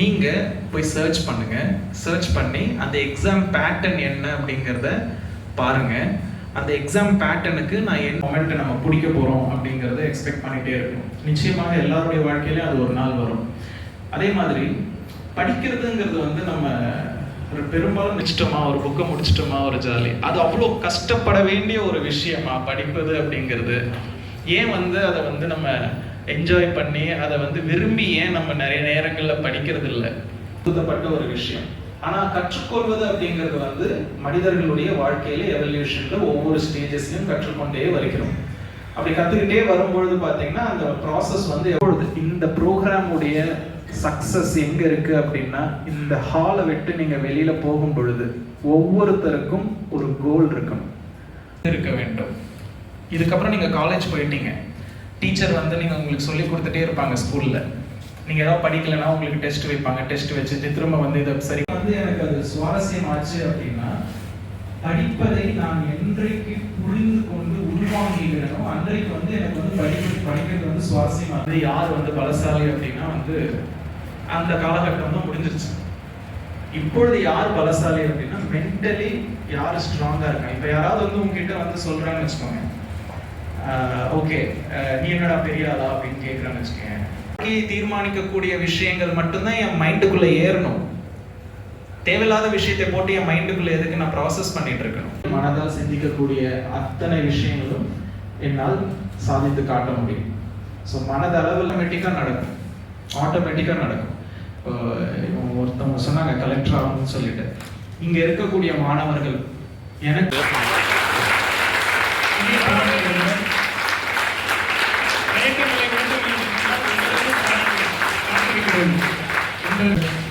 நீங்கள் போய் சர்ச் பண்ணுங்க. சர்ச் பண்ணி அந்த எக்ஸாம் பேட்டர்ன் என்ன அப்படிங்கிறத பாருங்க. அந்த எக்ஸாம் பேட்டர்னுக்கு நான் என் மொமெண்ட்டை நம்ம பிடிக்க போகிறோம் அப்படிங்கிறத எக்ஸ்பெக்ட் பண்ணிகிட்டே இருக்கணும். நிச்சயமாக எல்லாருடைய வாழ்க்கையிலையும் அது ஒரு நாள் வரும். அதே மாதிரி படிக்கிறதுங்கிறது வந்து நம்ம ஒரு பெரும்பாலும் முடிச்சிட்டோமா ஒரு புக்கை முடிச்சிட்டோமா ஒரு ஜாலி அது அவ்வளோ கஷ்டப்பட வேண்டிய ஒரு விஷயமா படிப்பது அப்படிங்கிறது. ஏன் வந்து அதை வந்து நம்ம என்ஜாய் பண்ணி அதை வந்து விரும்பி ஏன் நம்ம நிறைய நேரங்களில் படிக்கிறது இல்லை புதுப்பட்ட ஒரு விஷயம். ஆனால் கற்றுக்கொள்வது அப்படிங்கிறது வந்து மனிதர்களுடைய வாழ்க்கையில எவல்யூஷன்ல ஒவ்வொரு ஸ்டேஜஸ்லையும் கற்றுக்கொண்டே வருகிறோம். அப்படி கற்றுக்கிட்டே வரும்பொழுது பார்த்தீங்கன்னா அந்த ப்ராசஸ் வந்து எப்பொழுது? இந்த ப்ரோக்ராமுடைய சக்ஸஸ் எங்க இருக்கு அப்படின்னா இந்த ஹாலை விட்டு நீங்க வெளியில போகும் பொழுது ஒவ்வொருத்தருக்கும் ஒரு கோல் இருக்கணும். இருக்க வேண்டும். இதுக்கப்புறம் நீங்க காலேஜ் போயிட்டீங்க. டீச்சர் வந்து நீங்கள் உங்களுக்கு சொல்லி கொடுத்துட்டே இருப்பாங்க ஸ்கூலில். நீங்கள் ஏதாவது படிக்கலைன்னா உங்களுக்கு டெஸ்ட் வைப்பாங்க. டெஸ்ட் வச்சுட்டு திரும்ப வந்து இதை சரி வந்து எனக்கு அது சுவாரஸ்யம் ஆச்சு அப்படின்னா படிப்பதை நான் என்றைக்கு புரிந்து கொண்டு உள்வாங்கிறேனோ அன்றைக்கு வந்து எனக்கு வந்து படிப்பு படிக்கிறது வந்து சுவாரஸ்யமா வந்து யார் வந்து பலசாலி அப்படின்னா வந்து அந்த காலகட்டம் தான் முடிஞ்சிருச்சு. இப்பொழுது யார் பலசாலி அப்படின்னா மென்டலி யார் ஸ்ட்ராங்காக இருக்காங்க? இப்போ யாராவது வந்து உங்ககிட்ட வந்து சொல்கிறாங்கன்னு வச்சுக்கோங்க. ஓகே நீ என்னடா பெரிய ஆளா அப்படின்னு கேட்குறான்னு வச்சுக்கோங்க வாழ்க்கையை தீர்மானிக்கக்கூடிய விஷயங்கள் மட்டும்தான் என் மைண்டுக்குள்ள ஏறணும். தேவையில்லாத விஷயத்தை போட்டு என் மைண்டுக்குள்ள எதுக்கு நான் ப்ராசஸ் பண்ணிட்டு இருக்கணும்? மனதால் சிந்திக்கக்கூடிய அத்தனை விஷயங்களும் என்னால் சாதித்து காட்ட முடியும். ஸோ மனதளவில் ஆட்டோமேட்டிக்காக நடக்கும். ஆட்டோமேட்டிக்காக நடக்கும். இப்போ ஒருத்தவங்க சொன்னாங்க கலெக்டர் ஆகணும்னு சொல்லிட்டு. இங்க இருக்கக்கூடிய மாணவர்கள் எனக்கு இயக்கங்களை கொண்டு நீங்கள்